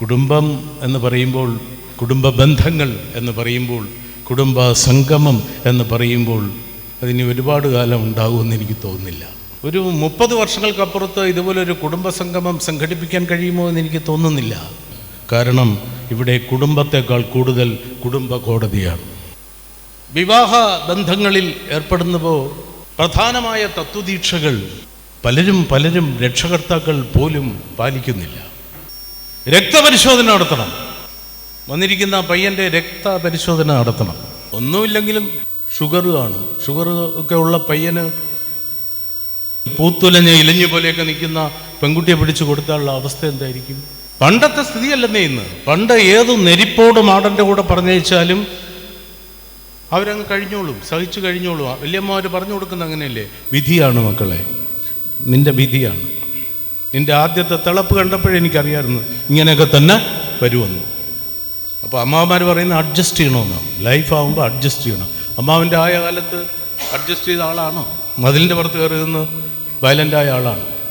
കുടുംബം എന്ന് പറയുമ്പോൾ കുടുംബ ബന്ധങ്ങൾ എന്ന് പറയുമ്പോൾ കുടുംബ സംഗമം എന്ന് പറയുമ്പോൾ അതിന് ഒരുപാട് കാലം ഉണ്ടാകുമെന്ന് എനിക്ക് തോന്നുന്നില്ല. ഒരു മുപ്പത് വർഷങ്ങൾക്കപ്പുറത്ത് ഇതുപോലൊരു കുടുംബ സംഗമം സംഘടിപ്പിക്കാൻ കഴിയുമോ എന്ന് എനിക്ക് തോന്നുന്നില്ല. കാരണം ഇവിടെ കുടുംബത്തെക്കാൾ കൂടുതൽ കുടുംബ കോടതിയാണ്. വിവാഹ ബന്ധങ്ങളിൽ ഏർപ്പെടുന്നപ്പോൾ പ്രധാനമായ തത്വദീക്ഷകൾ പലരും പലരും രക്ഷകർത്താക്കൾ പോലും പാലിക്കുന്നില്ല. രക്തപരിശോധന നടത്തണം. വന്നിരിക്കുന്ന പയ്യന്റെ രക്തപരിശോധന നടത്തണം. ഒന്നുമില്ലെങ്കിലും ഷുഗർ കാണും. ഷുഗർ ഒക്കെ ഉള്ള പയ്യന് പൂത്തുലഞ്ഞ ഇലഞ്ഞു പോലെയൊക്കെ നിൽക്കുന്ന പെൺകുട്ടിയെ പിടിച്ചു കൊടുത്താലുള്ള അവസ്ഥ എന്തായിരിക്കും? പണ്ടത്തെ സ്ഥിതിയല്ലെന്നേ ഇന്ന്. പണ്ട് ഏത് നെരിപ്പോട് മാടന്റെ കൂടെ പറഞ്ഞയച്ചാലും അവരങ്ങ് കഴിഞ്ഞോളും സഹിച്ചു കഴിഞ്ഞോളും. വല്യമ്മമാർ പറഞ്ഞു കൊടുക്കുന്ന അങ്ങനെയല്ലേ? വിധിയാണ് മക്കളെ. നിന്റെ വിധിയാണ്. നിന്റെ ആദ്യത്തെ തിളപ്പ് കണ്ടപ്പോഴേ എനിക്കറിയാമായിരുന്നു ഇങ്ങനെയൊക്കെ തന്നെ വരുമെന്ന്. അപ്പോൾ അമ്മാവന്മാർ പറയുന്നത് അഡ്ജസ്റ്റ് ചെയ്യണമെന്നാണ് ലൈഫ് ആകുമ്പോൾ അഡ്ജസ്റ്റ് ചെയ്യണം. അമ്മാവിന്റെ ആയ കാലത്ത് അഡ്ജസ്റ്റ് ചെയ്ത ആളാണോ? മതിലിന്റെ പുറത്ത് കയറി നിന്ന് വയലന്റായ ആളാണ്?